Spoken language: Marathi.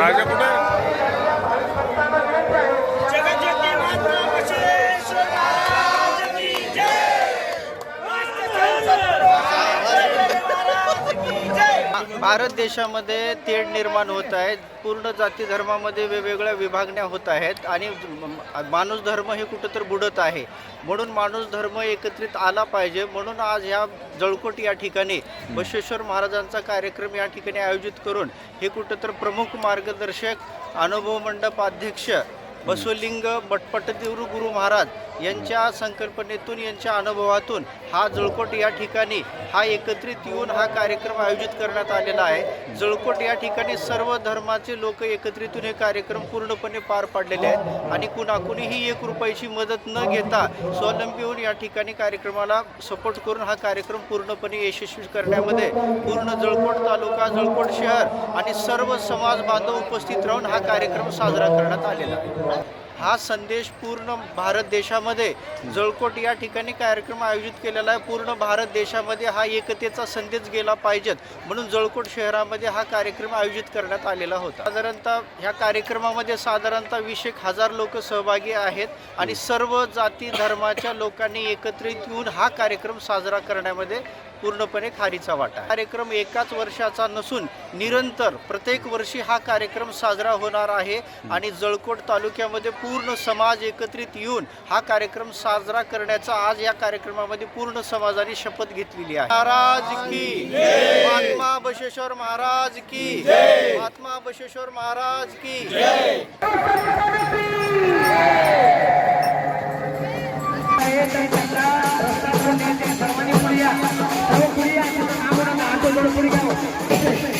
राजा कुठे भारत देशामध्ये तेढ निर्माण होत आहे पूर्ण जाती धर्मामध्ये वेगवेगळ्या विभागण्या होत आहेत आणि माणूस धर्म हे कुठं तर बुडत आहे. म्हणून माणूस धर्म एकत्रित आला पाहिजे. म्हणून आज ह्या जळकोट या ठिकाणी बसवेश्वर महाराजांचा कार्यक्रम या ठिकाणी आयोजित करून हे कुठं तर प्रमुख मार्गदर्शक अनुभव मंडप अध्यक्ष बसवलिंग बटपटदेवरू गुरु महाराज यांच्या संकल्पनेतून यांच्या अनुभवातून हा जळकोट या ठिकाणी हा एकत्रित येऊन हा कार्यक्रम आयोजित करण्यात आलेला आहे. जळकोट या ठिकाणी सर्व धर्माचे लोक एकत्रित हे कार्यक्रम पूर्णपणे पार पाडलेले आहेत आणि कुणाकुणीही एक रुपयाची मदत न घेता स्वावलंबी होऊन या ठिकाणी कार्यक्रमाला सपोर्ट करून हा कार्यक्रम पूर्णपणे यशस्वी करण्यामध्ये पूर्ण जळकोट तालुका जळकोट शहर आणि सर्व समाज बांधव उपस्थित राहून हा कार्यक्रम साजरा करण्यात आलेला आहे. हा संदेश पूर्ण भारत देशामध्ये जळकोट या ठिकाणी कार्यक्रम आयोजित केलेला आहे. पूर्ण भारत देशामध्ये हा एकतेचा संदेश गेला पाहिजेत म्हणून जळकोट शहरामध्ये हा कार्यक्रम आयोजित करण्यात आलेला होता. साधारणतः ह्या कार्यक्रमामध्ये साधारणतः वीस एक हजार लोक सहभागी आहेत आणि सर्व जाती धर्माच्या लोकांनी एकत्रित येऊन हा कार्यक्रम साजरा करण्यामध्ये पूर्णपणे खारीचा वाटा कार्यक्रम एकाच वर्षाचा नसून निरंतर प्रत्येक वर्षी हा कार्यक्रम साजरा होणार आहे आणि जळकोट तालुक्यामध्ये पूर्ण समाज एकत्रित येऊन हा कार्यक्रम साजरा करण्याचा आज या कार्यक्रमामध्ये पूर्ण समाजाने शपथ घेतलेली आहे. महाराज की महात्मा बशेश्वर महाराज की महात्मा बशेश्वर महाराज की করব পরিকার